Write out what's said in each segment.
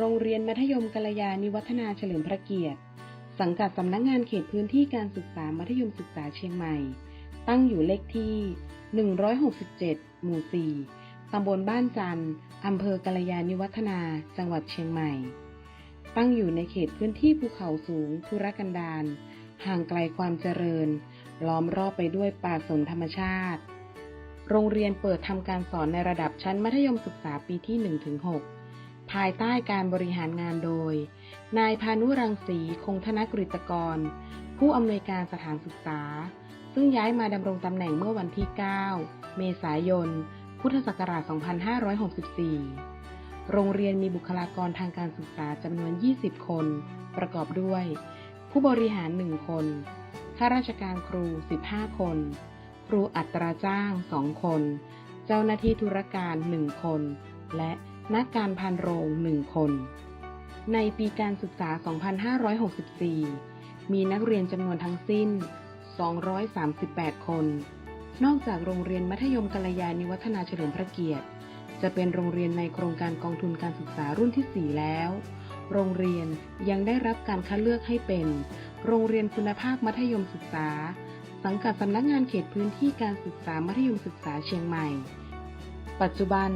โรงเรียนมัธยมกัลยาณิวัฒนาเฉลิมพระเกียรติ สังกัดสำนักงานเขตพื้นที่การศึกษามัธยมศึกษาเชียงใหม่ ตั้งอยู่เลขที่ 167 หมู่ 4 ตำบลบ้านจันทร์อำเภอกัลยาณิวัฒนา จังหวัดเชียงใหม่ ตั้งอยู่ในเขตพื้นที่ภูเขาสูงทุรกันดาร ห่างไกลความเจริญ ล้อมรอบไปด้วยป่าสนธรรมชาติ โรงเรียนเปิดทำการสอนในระดับชั้นมัธยมศึกษาปีที่ 1-6 ภายใต้การบริหารงานโดย นายพานุรังสีคงธนกฤตกร ผู้อำนวยการสถานศึกษา ซึ่งย้ายมาดำรงตำแหน่งเมื่อวันที่ 9 เมษายน พุทธศักราช 2564 โรงเรียนมีบุคลากรทางการศึกษาจำนวน 20 คน ประกอบด้วย ผู้บริหาร 1 คน ข้าราชการครู 15 คน ครูอัตราจ้าง 2 คน เจ้าหน้าที่ธุรการ 1 คน และ นักการพันโรง1คน ในปีการศึกษา 2564 มีนักเรียนจำนวนทั้งสิ้น 238 คน นอกจากโรงเรียนมัธยมกัลยาณิวัฒนาเฉลิมพระเกียรติ จะเป็นโรงเรียนในโครงการกองทุนการศึกษารุ่นที่ 4 แล้ว โรงเรียนยังได้รับการคัดเลือกให้เป็น โรงเรียนคุณภาพมัธยมศึกษา สังกัดสำนักงานเขตพื้นที่การศึกษามัธยมศึกษาเชียงใหม่ ปัจจุบัน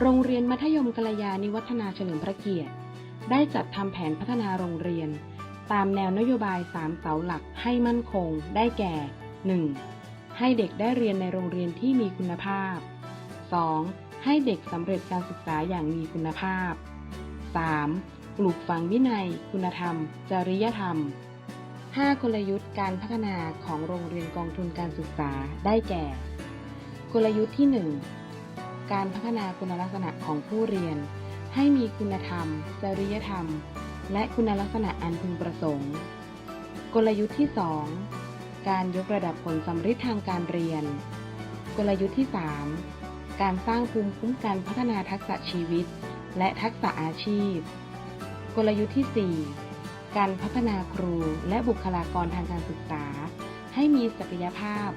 โรงเรียนมัธยมกัลยาณิวัฒนาเฉลิมพระเกียรติ ได้จัดทำแผนพัฒนาโรงเรียน ตามแนวนโยบาย 3 เสาหลักให้มั่นคง ได้แก่ 1. ให้เด็กได้เรียนในโรงเรียนที่มีคุณภาพ 2. ให้เด็กสำเร็จการศึกษาอย่างมีคุณภาพ 3. ปลูกฝังวินัย คุณธรรม จริยธรรม 5 กลยุทธ์การพัฒนาของโรงเรียนกองทุนการศึกษาได้แก่ กลยุทธ์ที่ 1 การพัฒนาคุณลักษณะของผู้เรียน ให้มีคุณธรรม จริยธรรม และคุณลักษณะอันพึงประสงค์ กลยุทธ์ที่ 2 การยกระดับผลสำฤทธิ์ทางการเรียน กลยุทธ์ที่ 3 การสร้างภูมิคุ้มกันพัฒนาทักษะชีวิต และทักษะอาชีพ กลยุทธ์ที่ 4 การพัฒนาครูและบุคลากรทางการศึกษา ให้มีศักยภาพ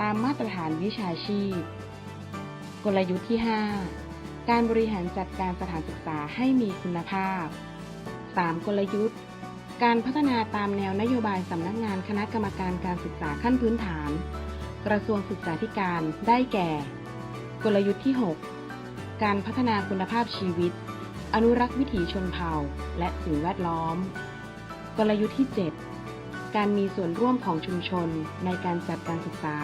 ตามมาตรฐานวิชาชีพ กลยุทธ์ที่ 5 การบริหารจัดการสถานศึกษาให้มีคุณภาพ 3. กลยุทธ์ การพัฒนาตามแนวนโยบายสำนักงานคณะกรรมการการศึกษาขั้นพื้นฐาน กระทรวงศึกษาธิการได้แก่ กลยุทธ์ที่ 6 การพัฒนาคุณภาพชีวิต อนุรักษ์วิถีชนเผ่า และสิ่งแวดล้อม กลยุทธ์ที่ 7 การมีส่วนร่วมของชุมชนในการจัดการศึกษา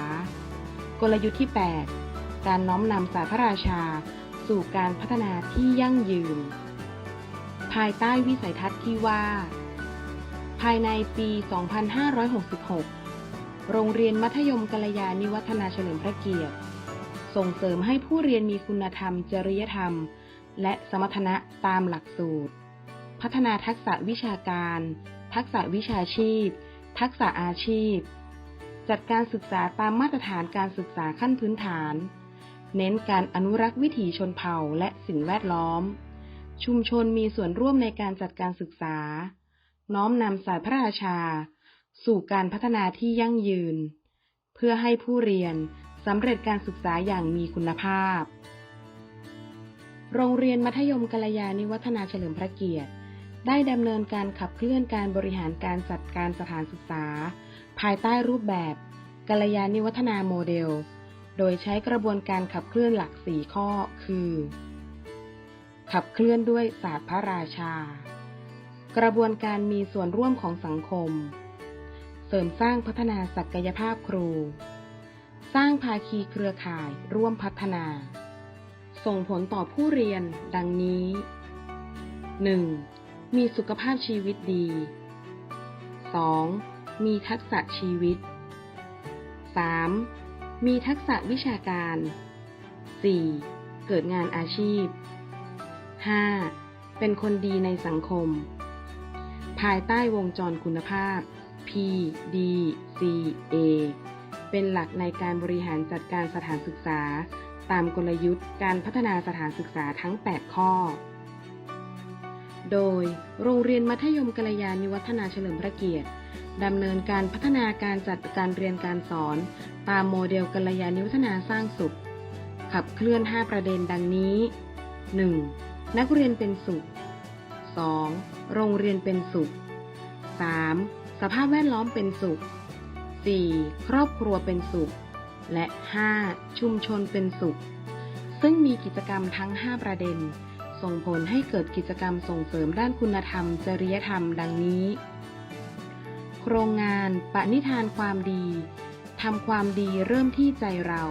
กลยุทธ์ที่ 8 การน้อมนำสาธราชา สู่การพัฒนาที่ยั่งยืน ภายใต้วิสัยทัศน์ที่ว่า ภายในปี 2566 โรงเรียนมัธยมกัลยาณิวัฒนาเฉลิมพระเกียรติ ส่งเสริมให้ผู้เรียนมีคุณธรรม จริยธรรม และสมรรถนะตามหลักสูตร พัฒนาทักษะวิชาการ ทักษะวิชาชีพ ทักษะอาชีพจัดการศึกษาตามมาตรฐานการศึกษาขั้นพื้นฐาน เน้นการอนุรักษ์วิถีชนเผ่าและสิ่งแวดล้อม ชุมชนมีส่วนร่วมในการจัดการศึกษา น้อมนำศาสตร์พระราชา สู่การพัฒนาที่ยั่งยืน เพื่อให้ผู้เรียนสำเร็จการศึกษาอย่างมีคุณภาพ โรงเรียนมัธยมกัลยาณิวัฒนาเฉลิมพระเกียรติ ได้ดำเนินการขับเคลื่อนการบริหารการจัดการสถานศึกษา ภายใต้รูปแบบกัลยาณิวัฒนาโมเดล โดยใช้กระบวนการขับเคลื่อนหลัก4ข้อ คือ ขับเคลื่อนด้วยศาสตร์พระราชา กระบวนการมีส่วนร่วมของสังคม เสริมสร้างพัฒนาศักยภาพครู สร้างภาคีเครือข่ายร่วมพัฒนา ส่งผลต่อผู้เรียนดังนี้ 1. มีสุขภาพชีวิตดี 2. มีทักษะชีวิต 3. มีทักษะวิชาการ 4. เกิดงานอาชีพ 5. เป็นคนดีในสังคม ภายใต้วงจรคุณภาพ P D C A เป็นหลักในการบริหารจัดการสถานศึกษา ตามกลยุทธ์การพัฒนาสถานศึกษาทั้ง 8 ข้อ โดยโรงเรียนมัธยมกัลยาณิวัฒนาเฉลิมพระเกียรติดำเนินการพัฒนาการจัดการเรียนการสอน ตามโมเดลกัลยาณิวัฒนาสร้างสุข ขับเคลื่อน 5 ประเด็นดังนี้ 1. นักเรียนเป็นสุข 2. โรงเรียนเป็นสุข 3. สภาพแวดล้อมเป็นสุข 4. ครอบครัวเป็นสุข และ 5. ชุมชนเป็นสุข ซึ่งมีกิจกรรมทั้ง 5 ประเด็น ส่งผลให้เกิดกิจกรรมส่งเสริมด้านคุณธรรม จริยธรรม ดังนี้ โครงงานปณิธานความดีทำความดีเริ่มที่ใจเรา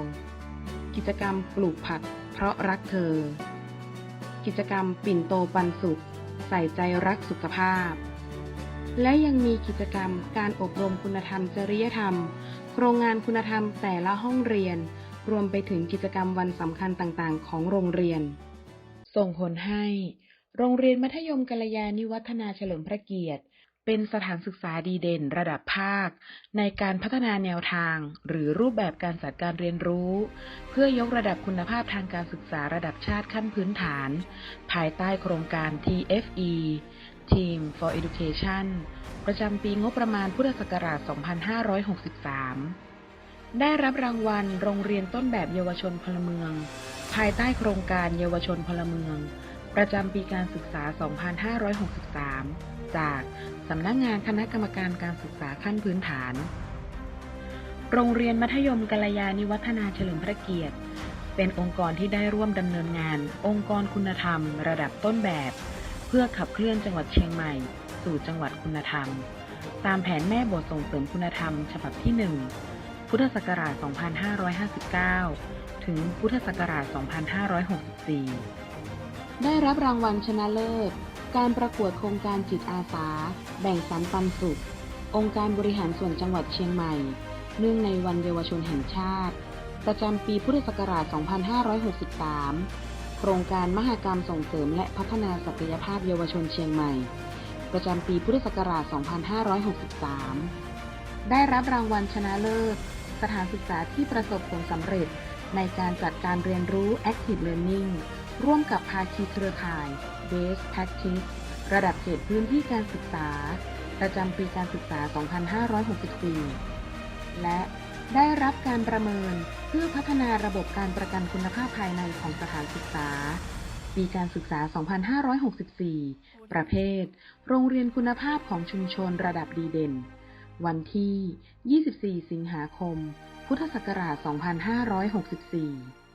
กิจกรรมปลูกผัก เพราะรักเธอ กิจกรรมปิ่นโตปันสุข ใส่ใจรักสุขภาพ และยังมีกิจกรรมการอบรมคุณธรรมจริยธรรม โครงงานคุณธรรมแต่ละห้องเรียน รวมไปถึงกิจกรรมวันสำคัญต่างๆ ของโรงเรียน ส่งผลให้ โรงเรียนมัธยมกัลยาณิวัฒนาเฉลิมพระเกียรติ เป็นสถานศึกษาดีเด่นระดับภาค ในการพัฒนาแนวทาง หรือรูปแบบการจัดการเรียนรู้ เพื่อยกระดับคุณภาพทางการศึกษาระดับชาติขั้นพื้นฐาน ภายใต้โครงการ TFE Team for Education ประจำปีงบประมาณพุทธศักราช 2563 ได้รับรางวัลโรงเรียนต้นแบบเยาวชนพลเมือง ภายใต้โครงการเยาวชนพลเมือง ประจำปีการศึกษา 2563 จากสำนักงานคณะกรรมการการศึกษาขั้นพื้นฐาน โรงเรียนมัธยมกัลยาณิวัฒนาเฉลิมพระเกียรติ เป็นองค์กรที่ได้ร่วมดำเนินงาน องค์กรคุณธรรม ระดับต้นแบบ เพื่อขับเคลื่อนจังหวัดเชียงใหม่ สู่จังหวัดคุณธรรม ตามแผนแม่บทส่งเสริมคุณธรรม ฉบับที่ 1 พุทธศักราช 2559 ถึงพุทธศักราช 2564 ได้รับรางวัลชนะเลิศ การประกวดโครงการจิตอาสา แบ่งสรรปันสุข องค์การบริหารส่วนจังหวัดเชียงใหม่ เนื่องในวันเยาวชนแห่งชาติ ประจำปีพุทธศักราช 2563 โครงการมหกรรมส่งเสริมและพัฒนาศักยภาพเยาวชนเชียงใหม่ ประจำปีพุทธศักราช 2563 ได้รับรางวัลชนะเลิศ สถานศึกษาที่ประสบผลสำเร็จ ในการจัดการเรียนรู้ Active Learning ร่วมกับภาคีเครือข่าย Best Practice ระดับเขตพื้นที่การศึกษา ประจำปีการศึกษา 2564 และได้รับการประเมินเพื่อพัฒนาระบบการประกันคุณภาพภายในของสถานศึกษา ปีการศึกษา 2564 ประเภท โรงเรียนคุณภาพของชุมชนระดับดีเด่น วันที่ 24 สิงหาคม พุทธศักราช 2564